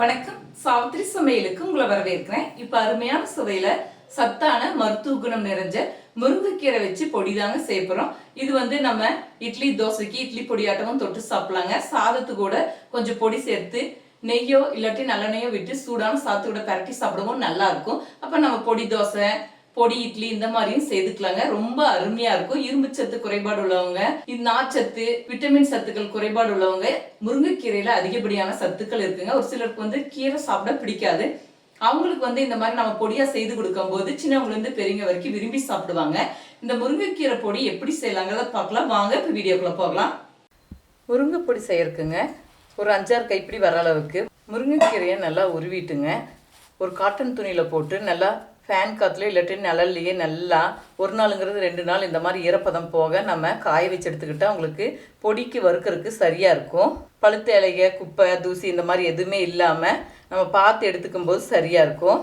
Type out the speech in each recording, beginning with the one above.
வணக்கம். சாவித்திரி சமையலுக்கு உங்களை வரவேற்கிறேன். இப்ப அருமையான சுவையில சத்தான மருத்துவ குணம் நிறைஞ்ச முருங்கைக்கீரை வச்சு பொடி தாங்க சேர்ப்புறோம் இது வந்து நம்ம இட்லி தோசைக்கு இட்லி பொடியாட்டமும் தொட்டு சாப்பிடலாங்க. சாதத்து கூட கொஞ்சம் பொடி சேர்த்து நெய்யோ இல்லாட்டி நல்லெண்ணெயோ விட்டு சூடான சாத்து கூட பரட்டி சாப்பிடவும் நல்லா இருக்கும். அப்ப நம்ம பொடி தோசை பொடி இட்லி இந்த மாதிரியும் செய்துக்கலாங்க ரொம்ப அருமையா இருக்கும். இரும்பு சத்து குறைபாடு உள்ளவங்க இந்த நாச்சத்து விட்டமின் சத்துக்கள் குறைபாடு உள்ளவங்க முருங்கைக்கீரையில அதிகப்படியான சத்துக்கள் இருக்குங்க. ஒரு சிலருக்கு வந்து கீரை சாப்பிட பிடிக்காது. அவங்களுக்கு வந்து இந்த மாதிரி நம்ம பொடியா செய்து கொடுக்கும் போது சின்னவங்க இருந்து பெரியவங்க வரைக்கும் விரும்பி சாப்பிடுவாங்க. இந்த முருங்கைக்கீரை பொடி எப்படி செய்யலாங்கிறத பார்க்கலாம். வாங்க இப்போ வீடியோக்குள்ள போகலாம். முருங்கை பொடி செய்யறதுக்குங்க ஒரு அஞ்சாறு கைப்பிடி வர அளவுக்கு முருங்கைக்கீரையை நல்லா உருவிட்டுங்க. ஒரு காட்டன் துணியில் போட்டு நல்லா ஃபேன் காற்றுலையோ இல்லாட்டி நிழல்லையே நல்லா ஒரு நாளுங்கிறது ரெண்டு நாள் இந்த மாதிரி ஈரப்பதம் போக நம்ம காய வச்சு எடுத்துக்கிட்டால் உங்களுக்கு பொடிக்கு வறுக்கிறதுக்கு சரியாக இருக்கும். பழுத்த இலைய குப்பை தூசி இந்த மாதிரி எதுவுமே இல்லாமல் நம்ம பார்த்து எடுத்துக்கும் போது சரியாக இருக்கும்.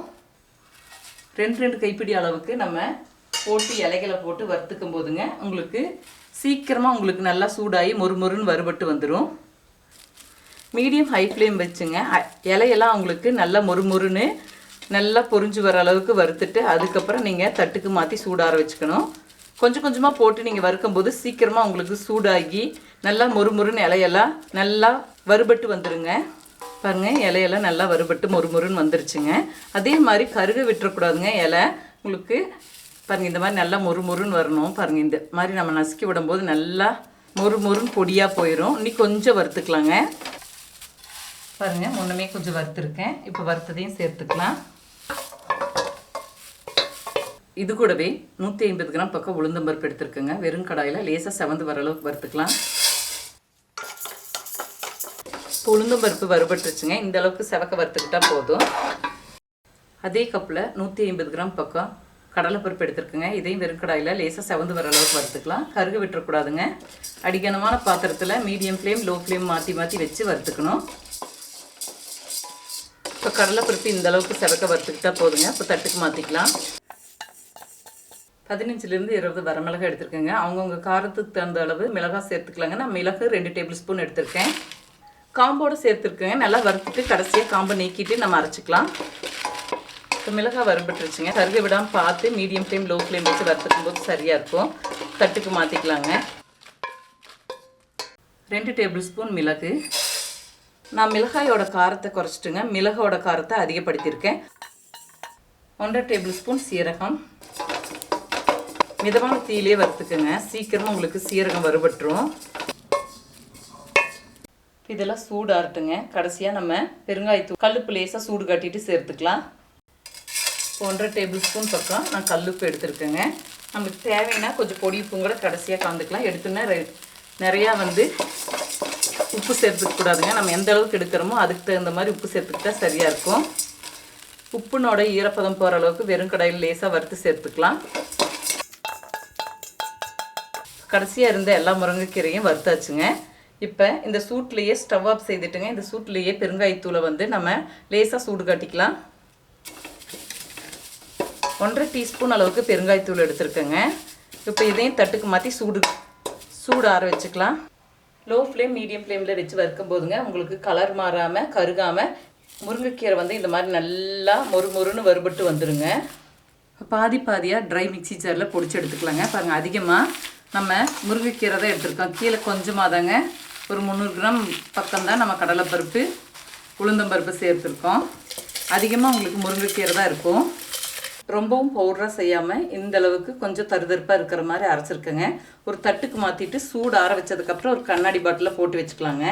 ரெண்டு ரெண்டு கைப்பிடி அளவுக்கு நம்ம போட்டு இலைகளை போட்டு வறுத்துக்கும் போதுங்க. உங்களுக்கு சீக்கிரமாக உங்களுக்கு நல்லா சூடாகி மொறுமொறுன்னு வறுபட்டு வந்துடும் மீடியம் ஹை ஃப்ளேம் வச்சுங்க. இலையெல்லாம் உங்களுக்கு நல்லா மொறுமொறுன்னு நல்லா பொறிஞ்சு வர அளவுக்கு வறுத்துட்டு அதுக்கப்புறம் நீங்கள் தட்டுக்கு மாற்றி சூடார வச்சுக்கணும். கொஞ்சம் கொஞ்சமாக போட்டு நீங்கள் வறுக்கும்போது சீக்கிரமாக உங்களுக்கு சூடாகி நல்லா மொறுமொறுன்னு இலையெல்லாம் நல்லா வறுபட்டு வந்துடுங்க பாருங்கள் இலையெல்லாம் நல்லா வறுபட்டு மொறுமொறுன்னு வந்துருச்சுங்க. அதே மாதிரி கருக விட்டுறக்கூடாதுங்க இலை. உங்களுக்கு பாருங்கள் இந்த மாதிரி நல்லா மொறுமொறுன்னு வரணும் பாருங்கள் இந்த மாதிரி நம்ம நசுக்கி விடும்போது நல்லா மொறுமொறுன்னு பொடியாக போயிடும் இன்னி கொஞ்சம் வறுத்துக்கலாங்க. பாருங்க முன்னமே கொஞ்சம் வறுத்துருக்கேன். இப்போ வறுத்ததையும் சேர்த்துக்கலாம். இது கூடவே நூற்றி ஐம்பது கிராம் பக்கம் உளுந்தம்பருப்பு எடுத்துருக்குங்க. வெறும் கடாயில் லேசாக செவந்து வர அளவுக்கு வறுத்துக்கலாம். இப்போ உளுந்தம்பருப்பு வறுபட்டுருச்சுங்க. இந்த அளவுக்கு செவக்க வறுத்துக்கிட்டால் போதும். அதே கப்பில் நூற்றி ஐம்பது கிராம் பக்கம் கடலைப்பருப்பு எடுத்துருக்குங்க. இதையும் வெறும் கடாயில் லேசாக செவந்து வர அளவுக்கு வறுத்துக்கலாம். கருக விட்டுறக்கூடாதுங்க. அடிக்கனமான பாத்திரத்தில் மீடியம் ஃப்ளேம் லோ ஃப்ளேம் மாற்றி மாற்றி வச்சு வறுத்துக்கணும். இப்போ கடலைப்பருப்பு இந்த அளவுக்கு செவக்க வறுத்துக்கிட்டால் போதுங்க. இப்போ தட்டுக்கு மாற்றிக்கலாம் பதினஞ்சுலேருந்து இருபது வரமிளகாய் எடுத்துருக்கேங்க. அவங்கவுங்க காரத்துக்கு தகுந்த அளவு மிளகாய் சேர்த்துக்கலாங்க. நான் மிளகு ரெண்டு டேபிள் ஸ்பூன் எடுத்திருக்கேன். காம்போடு சேர்த்துருக்கேங்க நல்லா வறுத்துட்டு கடைசியாக காம்பை நீக்கிட்டு நம்ம அரைச்சிக்கலாம். இப்போ மிளகாய் வறுபட்டுருச்சுங்க. கருகை விடாமல் பார்த்து மீடியம் ஃப்ளேம் லோ ஃப்ளேம் வச்சு வறுத்துக்கும் போது சரியாக இருக்கும். தட்டுக்கு மாற்றிக்கலாங்க ரெண்டு டேபிள் ஸ்பூன் மிளகு. நான் மிளகாயோட காரத்தை குறைச்சிட்டுங்க. மிளகோட காரத்தை அதிகப்படுத்தியிருக்கேன். ஒன்றரை டேபிள் ஸ்பூன் சீரகம். மிதமான தீயிலே வறுத்துக்கோங்க. சீக்கிரமாக உங்களுக்கு சீரகம் வறுபட்டுரும். இதெல்லாம் சூடாகட்டுங்க கடைசியாக நம்ம பெருங்காயத்தூள் கல்லுப்பு லேசாக சூடு காட்டிட்டு சேர்த்துக்கலாம். ஒன்றரை டேபிள் ஸ்பூன் பக்கம் நான் கல்லுப்பு எடுத்துருக்கேங்க. நமக்கு தேவைன்னா கொஞ்சம் பொடி உப்பும் கூட கடைசியாக கலந்துக்கலாம். எடுத்துன்னா நிறையா வந்து உப்பு சேர்த்துக்க கூடாதுங்க. நம்ம எந்த அளவுக்கு எடுக்கிறோமோ அதுக்கு தகுந்த மாதிரி உப்பு சேர்த்துக்கிட்டா சரியாக இருக்கும். உப்புனோட ஈரப்பதம் போகிற அளவுக்கு வெறும் கடையில் லேசாக வறுத்து சேர்த்துக்கலாம். கடைசியாக இருந்த எல்லா முருங்கைக்கீரையும் வறுத்தாச்சுங்க. இப்போ இந்த சூட்லேயே ஸ்டவ் ஆஃப் செய்துட்டுங்க. இந்த சூட்லேயே பெருங்காயத்தூளை வந்து நம்ம லேசாக சூடு காட்டிக்கலாம். ஒன்றரை டீஸ்பூன் அளவுக்கு பெருங்காயத்தூள் எடுத்துருக்கேங்க. இப்போ இதையும் தட்டுக்கு மாற்றி சூடு சூடு ஆற வச்சுக்கலாம். லோ ஃப்ளேம் மீடியம் ஃப்ளேமில் வச்சு வறுக்கும் போதுங்க உங்களுக்கு கலர் மாறாமல் கருகாமல் முருங்கைக்கீரை வந்து இந்த மாதிரி நல்லா மொறு மொறுன்னு வறுபட்டு வந்துடுங்க பாதி பாதியாக ட்ரை மிக்சி ஜாரில் பொடிச்சு எடுத்துக்கலாங்க. பாருங்கள் அதிகமாக நம்ம முருங்கைக்கீரை தான் எடுத்திருக்கோம். கீழே கொஞ்சமாக தாங்க ஒரு முந்நூறு கிராம் பக்கம் தான் நம்ம கடலைப்பருப்பு உளுந்தம்பருப்பு சேர்த்துருக்கோம். அதிகமாக உங்களுக்கு முருங்கைக்கீரை தான் இருக்கும். ரொம்பவும் பவுடராக செய்யாமல் இந்த அளவுக்கு கொஞ்சம் தருதருப்பாக இருக்கிற மாதிரி அரைச்சிருக்கேங்க. ஒரு தட்டுக்கு மாற்றிட்டு சூடு ஆற வச்சதுக்கப்புறம் ஒரு கண்ணாடி பாட்டிலில் போட்டு வச்சுக்கலாங்க.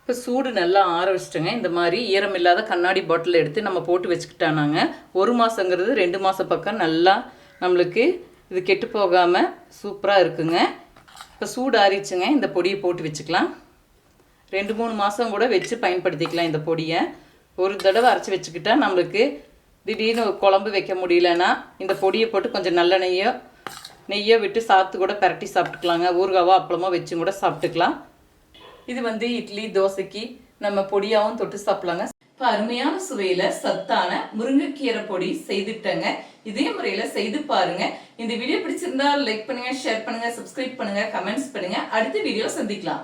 இப்போ சூடு நல்லா ஆற வச்சிட்டோங்க. இந்த மாதிரி ஈரம் இல்லாத கண்ணாடி பாட்டில் எடுத்து நம்ம போட்டு வச்சுக்கிட்டானாங்க. ஒரு மாதங்கிறது ரெண்டு மாதம் பக்கம் நல்லா நம்மளுக்கு இது கெட்டு போகாமல் சூப்பராக இருக்குங்க. இப்போ சூடு ஆறிச்சுங்க இந்த பொடியை போட்டு வச்சுக்கலாம். ரெண்டு மூணு மாதம் கூட வச்சு பயன்படுத்திக்கலாம் இந்த பொடியை. ஒரு தடவை அரைச்சி வச்சுக்கிட்டா நம்மளுக்கு திடீர்னு ஒரு குழம்பு வைக்க முடியலன்னா இந்த பொடியை போட்டு கொஞ்சம் நல்லெண்ணெய்யோ நெய்யோ விட்டு சாத்து கூட பிரட்டி சாப்பிட்டுக்கலாங்க. ஊறுகாவோ அப்பளமோ வச்சும் கூட சாப்பிட்டுக்கலாம். இது வந்து இட்லி தோசைக்கு நம்ம பொடியாகவும் தொட்டு சாப்பிட்லாங்க. இப்போ அருமையான சுவையில சத்தான முருங்கைக்கீரை பொடி செய்துட்டேங்க. இதே முறையில செய்து பாருங்க. இந்த வீடியோ பிடிச்சிருந்தா லைக் பண்ணுங்க ஷேர் பண்ணுங்க சப்ஸ்கிரைப் பண்ணுங்க கமெண்ட்ஸ் பண்ணுங்க. அடுத்த வீடியோ சந்திக்கலாம்.